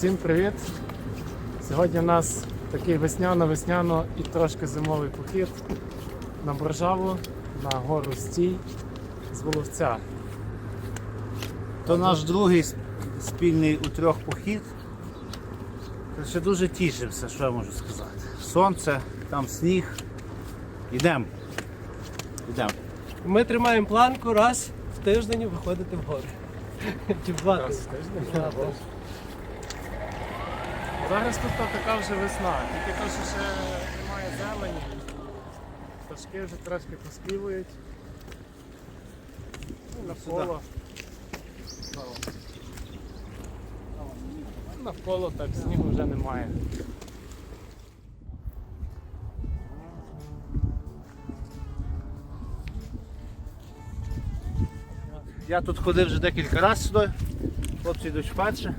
Всім привіт! Сьогодні в нас такий весняно-весняно і трошки зимовий похід на Боржаву, на гору Стій з Воловця. То наш другий спільний у трьох похід. Ще дуже тішився, що я можу сказати. Сонце, там сніг. Йдемо. Йдемо. Ми тримаємо планку раз в тиждень виходити в гори. Чи в два Раз в тиждень. Да, да. Зараз тут така вже весна, тільки то, що ще немає зелені. Пташки вже трошки поспівують. Ну, Навколо. Навколо так снігу вже немає. Я тут ходив вже декілька разів сюди. Хлопці йдуть вперше.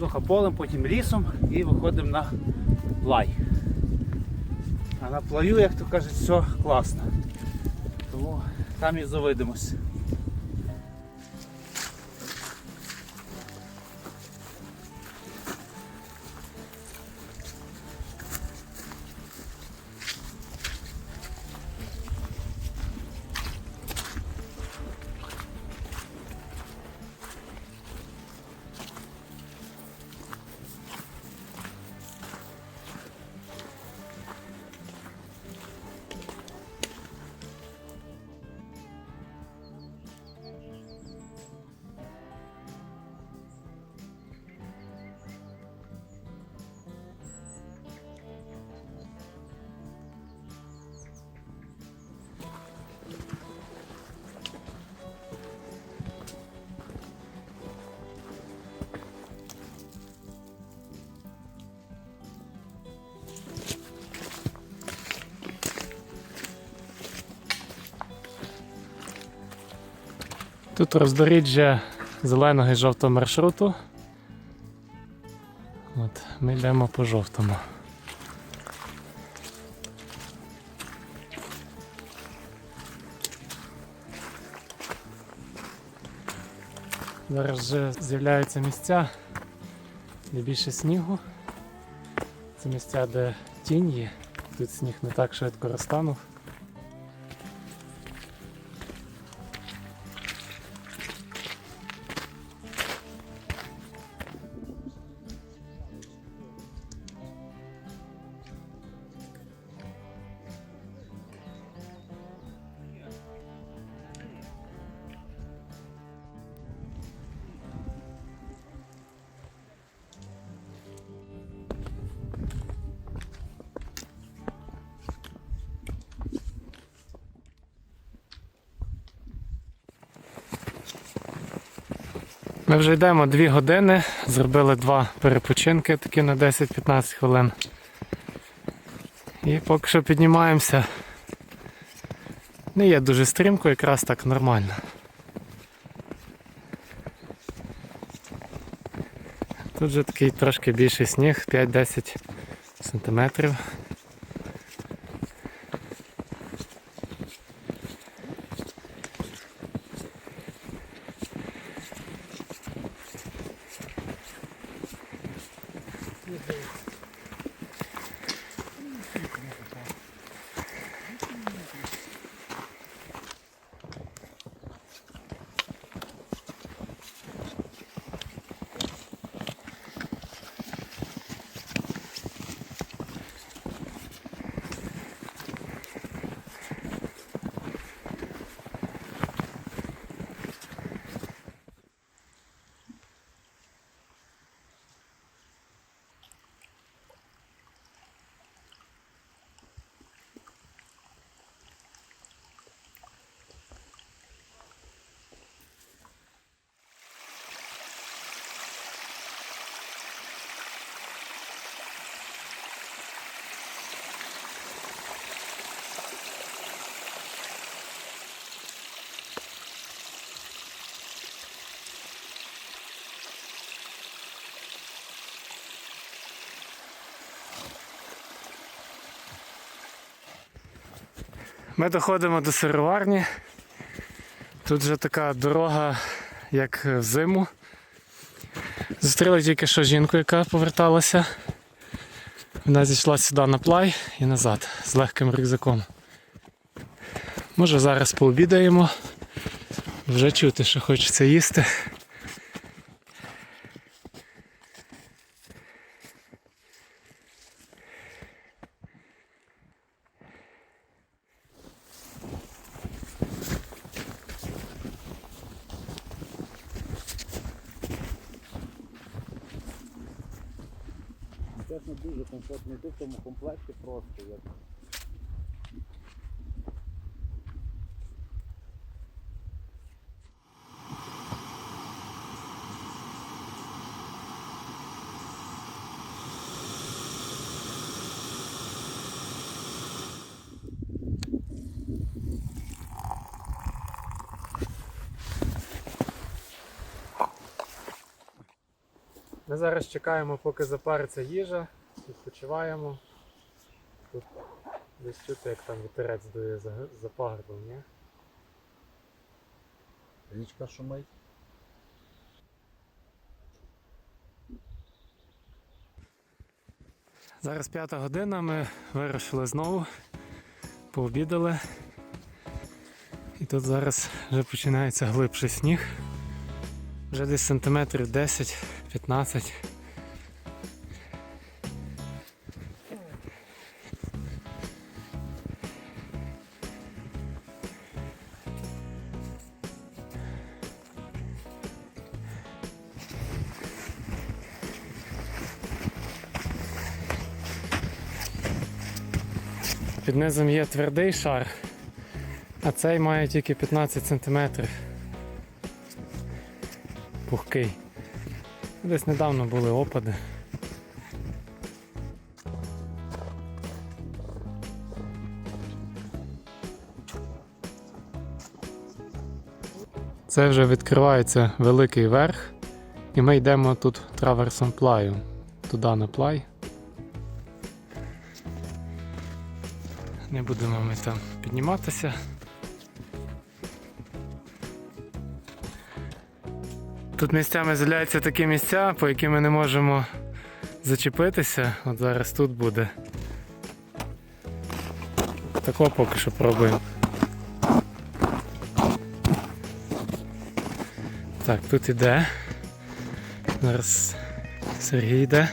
Трохи полем, потім лісом і виходимо на плай. А на плаю, як то кажуть, все класно. Тому там і завидимось. Тут роздоріжжя зеленого і жовтого маршруту. От, ми йдемо по жовтому. Зараз вже з'являються місця, де більше снігу. Це місця, де тінь є. Тут сніг не так швидко розтанув. Ми вже йдемо 2 години, зробили два перепочинки такі на 10-15 хвилин. І поки що піднімаємося. Не є дуже стрімко, якраз так нормально. Тут вже такий трошки більший сніг, 5-10 сантиметрів. Ми доходимо до сироварні. Тут вже така дорога, як взиму. Зустріли тільки що жінку, яка поверталася. Вона зійшла сюди на плай і назад з легким рюкзаком. Може зараз пообідаємо. Вже чути, що хочеться їсти. Тому комплекті просто як. Ми зараз чекаємо, поки запариться їжа, відпочиваємо. Тут десь чути, як там вітерець дує за, за пагорбом, ні? Річка шумить. Зараз п'ята година, ми вирушили знову, пообідали. І тут зараз вже починається глибший сніг. Вже десь сантиметрів 10-15. Під низом є твердий шар, а цей має тільки 15 см. Пухкий. Десь недавно були опади. Це вже відкривається великий верх, і ми йдемо тут траверсом плаю. Туди на плай. Не будемо ми там підніматися. Тут місцями з'являються такі місця, по яким ми не можемо зачепитися. От зараз тут буде. Такого поки що пробуємо. Так, тут іде. Зараз Сергій йде.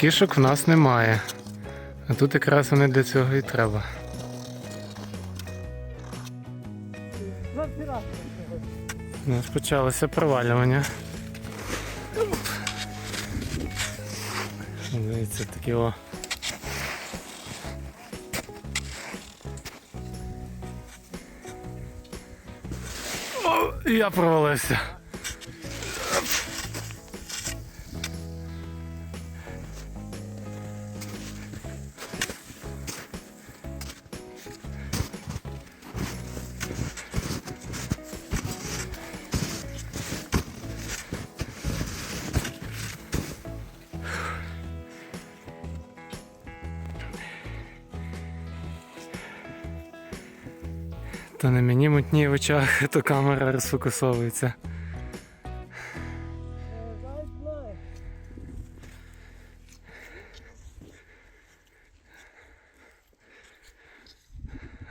Кішок в нас немає. А тут якраз вони для цього і треба. У нас почалося провалювання. Дивіться, такі о. О, я провалився. Очах, то камера розфокусовується.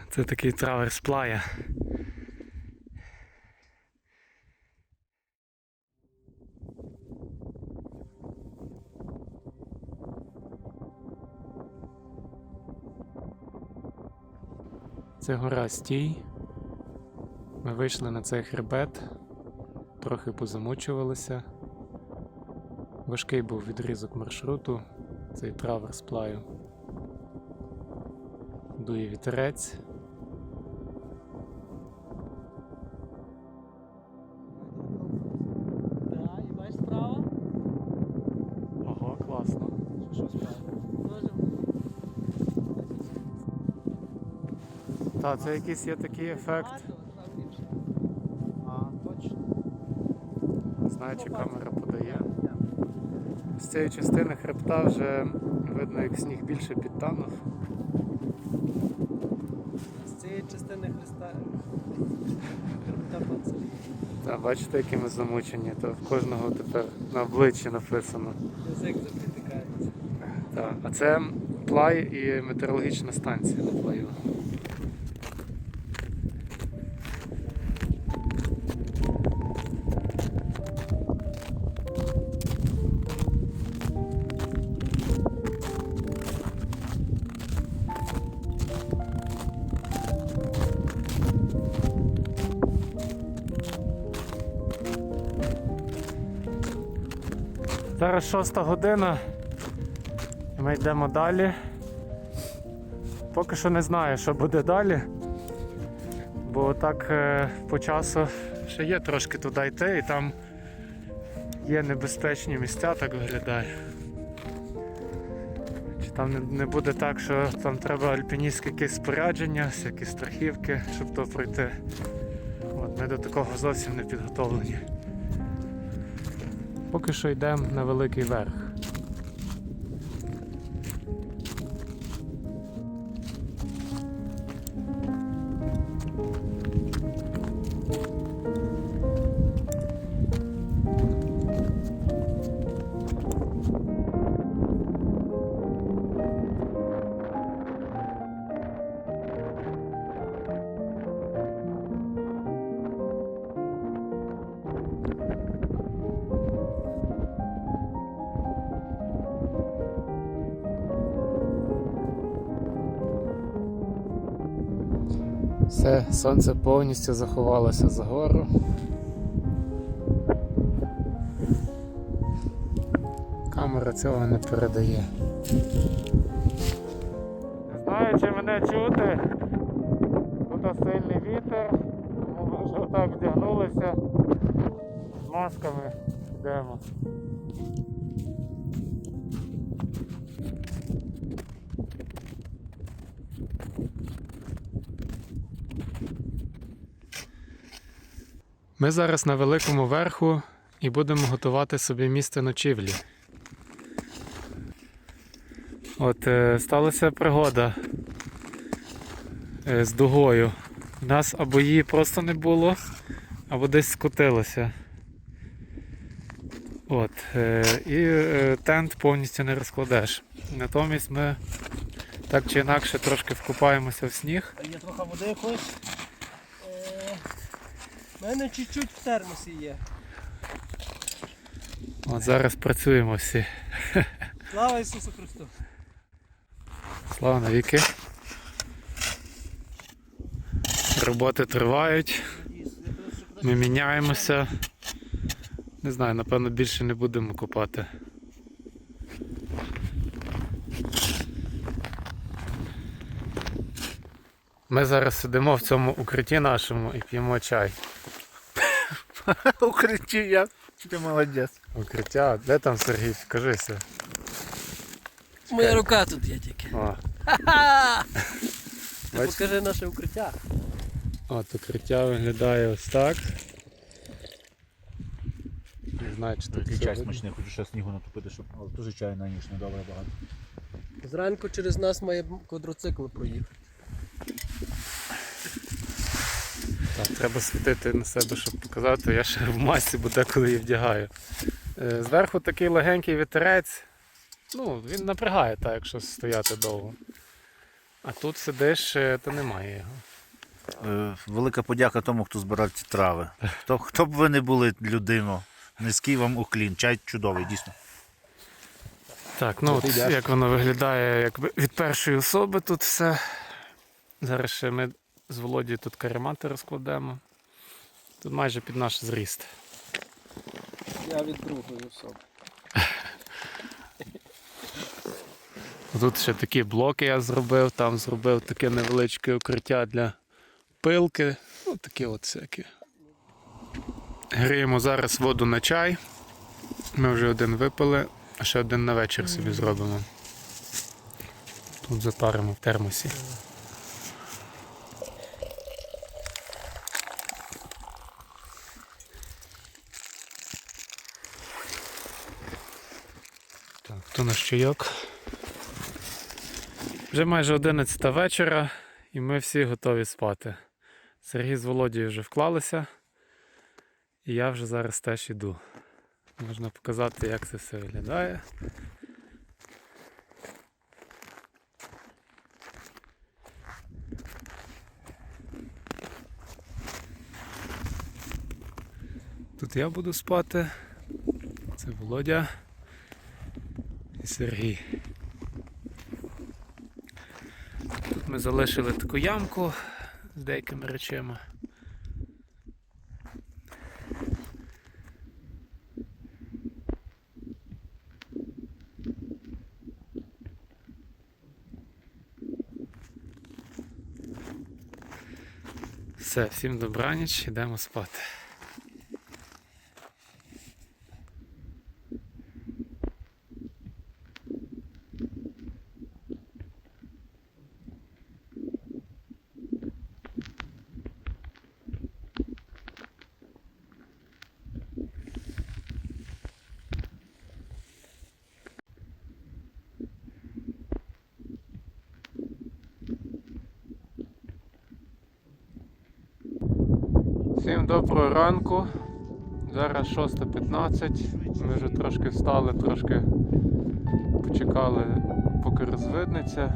Це такий траверс плая. Це гора Стій. Ми вийшли на цей хребет, трохи позамучувалися. Важкий був відрізок маршруту, цей траверс плаю. Дує вітерець. Так, це якийсь є такий ефект. Знаю, чи камера подає. З цієї частини хребта вже видно, як сніг більше підтанув. З цієї частини хреста. Хребта панциря. Та, бачите, які ми замучені, то в кожного тепер на обличчі написано. Язик запритикається. Так, а це плай і метеорологічна станція на плаю. Зараз шоста година. Ми йдемо далі. Поки що не знаю, що буде далі. Бо так е, по часу ще є трошки туди йти, і там є небезпечні місця, так виглядає. Чи там не буде так, що там треба альпіністське якесь спорядження, всякі страхівки, щоб то пройти. От, ми до такого зовсім не підготовлені. Поки що йдемо на великий верх. Все, сонце повністю заховалося за гору. Камера цього не передає. Не знаю, чи мене чути. Тут сильний вітер, ми вже отак вдягнулися. З масками йдемо. Ми зараз на великому верху і будемо готувати собі місце ночівлі. От е, сталася пригода е, з дугою. У нас або її просто не було, або десь скотилося. От, е, і тент повністю не розкладеш. Натомість ми так чи інакше трошки вкупаємося в сніг. Є трохи води якоїсь? У мене чуть-чуть в термосі є. От зараз працюємо всі. Слава Ісусу Христу! Слава навіки. Роботи тривають, ми міняємося. Не знаю, напевно, більше не будемо копати. Ми зараз сидимо в цьому укритті нашому і п'ємо чай. Укритті я. Ти молодець. Укриття, де там Сергій? Скажися. Моя рука тут є тільки. О, Ти покажи наше укриття. от укриття виглядає ось так. Не знаю, чи тут все чай видно. смачний, хочу ще снігу натопити, щоб але дуже чаю на ніч, недобре багато. Зранку через нас має квадроцикл проїхати. Так, треба світити на себе, щоб показати. Я ще в масці, бо деколи її вдягаю. Е, Зверху такий легенький вітерець. Ну, він напрягає, так, якщо стояти довго. А тут сидиш, е, то немає його. Е, Велика подяка тому, хто збирав ці трави. Хто, хто б ви не були людино, низький вам уклін. Чай чудовий, дійсно. Так, ну от, як воно виглядає якби від першої особи тут все. Зараз ще ми з Володією тут каремати розкладемо. Тут майже під наш зріст. Я від другої особи. Тут ще такі блоки я зробив, там зробив таке невеличке укриття для пилки. Ну, такі от всякі. Гріємо зараз воду на чай. Ми вже один випили, а ще один на вечір собі зробимо. Тут запаримо в термосі. Так, то наш чайок. Вже майже 11 вечора і ми всі готові спати. Сергій з Володією вже вклалися, і я вже зараз теж іду. Можна показати, як це все виглядає. Тут я буду спати. Це Володя Сергій. Тут ми залишили таку ямку з деякими речами. Все, всім добраніч, йдемо спати. Всім доброго ранку. Зараз 6.15. Ми вже трошки встали, трошки почекали, поки розвиднеться. Е,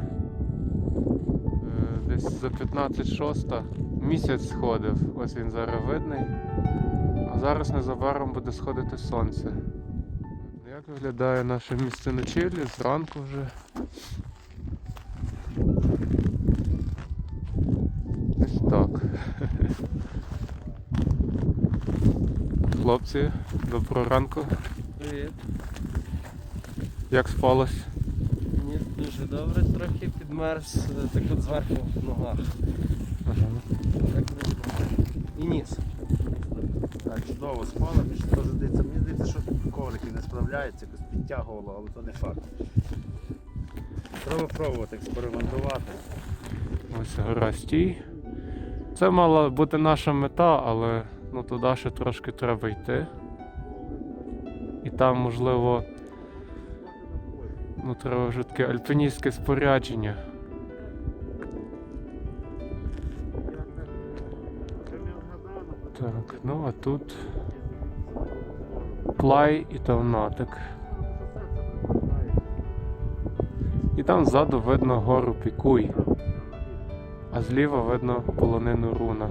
Десь за 15.06 місяць сходив, ось він зараз видний. А зараз незабаром буде сходити сонце. Як виглядає наше місце ночівлі? Зранку вже. Ось так. Хлопці, доброго ранку. Привіт. Як спалось? Ні, дуже добре, трохи підмерз е, так от зверху в ногах. Ага. Так І ніс. Так, чудово спали, більше теж здається. Мені здається, що коврики не справляються, якось підтягувало, але то не факт. Треба пробувати, експериментувати. Ось гора стій. Це мала бути наша мета, але ну, туди ще трошки треба йти. І там, можливо, ну, треба вже таке альпіністське спорядження. Так, ну а тут плай і тавнатик. І там ззаду видно гору Пікуй, а зліва видно полонину руна.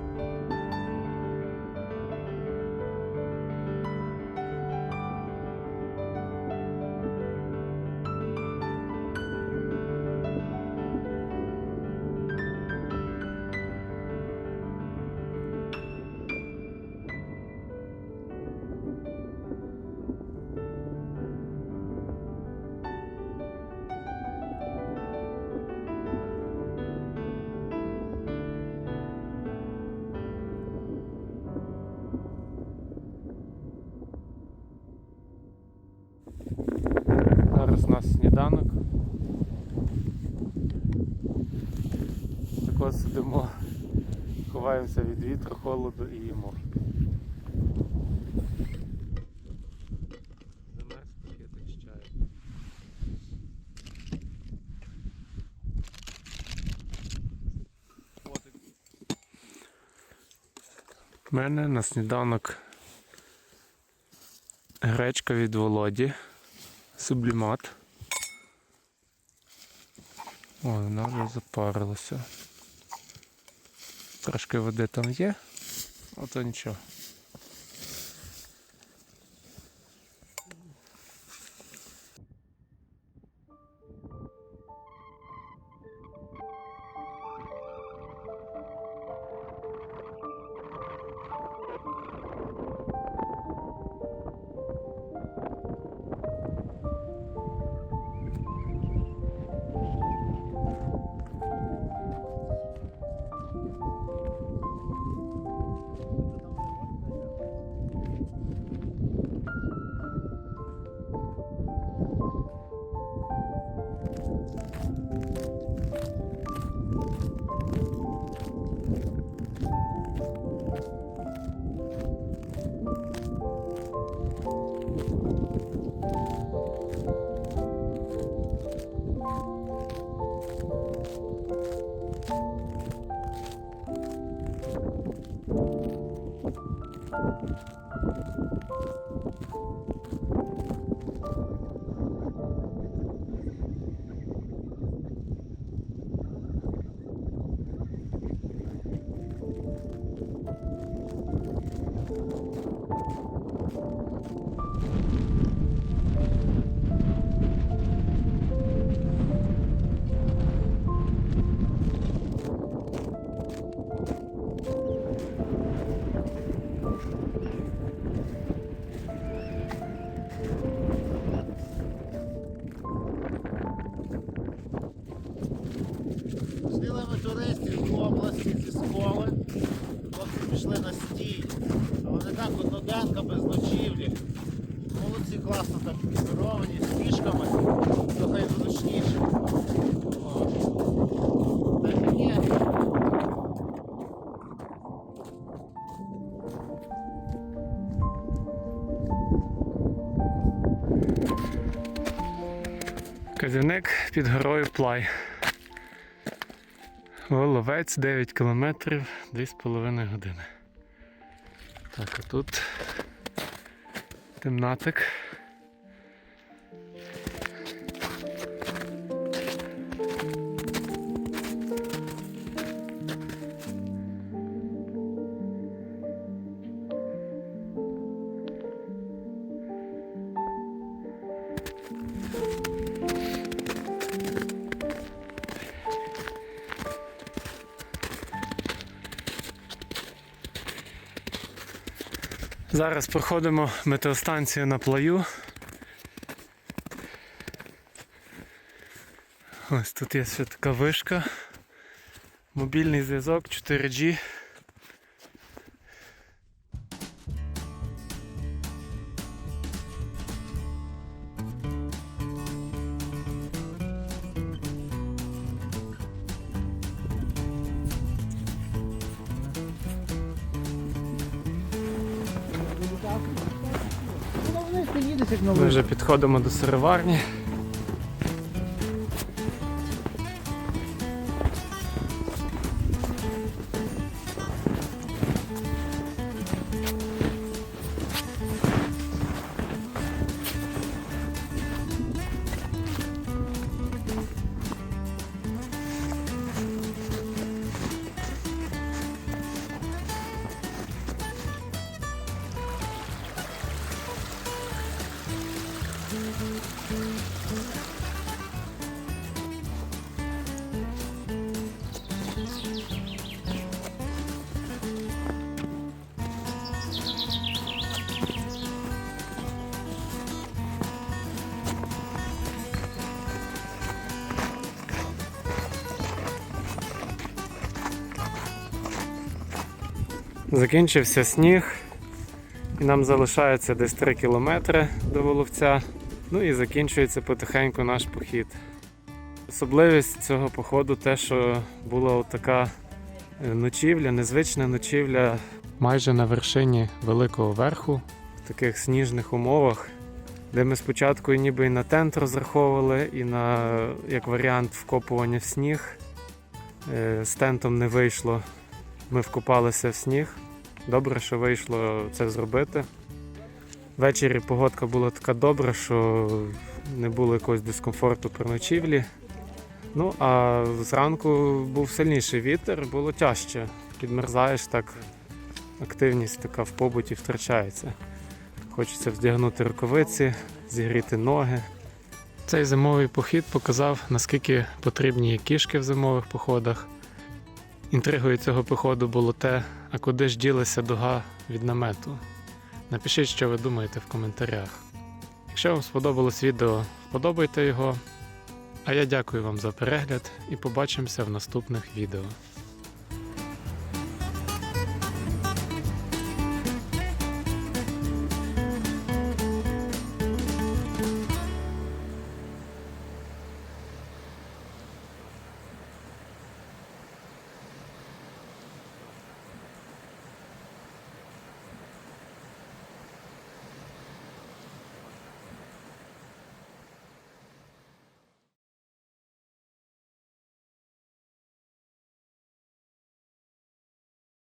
вітру, холоду і їмо. Замерз пакетик з чаєм. У мене на сніданок гречка від Володі. Сублімат. О, вона вже запарилася. Трошки води там є, а то нічого. Казівник під горою Плай. Воловець 9 кілометрів 2,5 години. Так, а тут темнатик. Зараз проходимо метеостанцію на плаю. Ось тут є ще така вишка. Мобільний зв'язок 4G. Підходимо до сироварні. Закінчився сніг, і нам залишається десь 3 кілометри до Воловця. Ну і закінчується потихеньку наш похід. Особливість цього походу те, що була така е, ночівля, незвична ночівля майже на вершині великого верху, в таких сніжних умовах, де ми спочатку ніби і на тент розраховували, і на як варіант вкопування в сніг. Е, З тентом не вийшло. Ми вкопалися в сніг. Добре, що вийшло це зробити. Ввечері погодка була така добра, що не було якогось дискомфорту при ночівлі. Ну, а зранку був сильніший вітер, було тяжче. Підмерзаєш так, активність така в побуті втрачається. Хочеться вдягнути рукавиці, зігріти ноги. Цей зимовий похід показав, наскільки потрібні кішки в зимових походах. Інтригою цього походу було те, а куди ж ділася дуга від намету. Напишіть, що ви думаєте в коментарях. Якщо вам сподобалось відео, вподобайте його. А я дякую вам за перегляд і побачимося в наступних відео.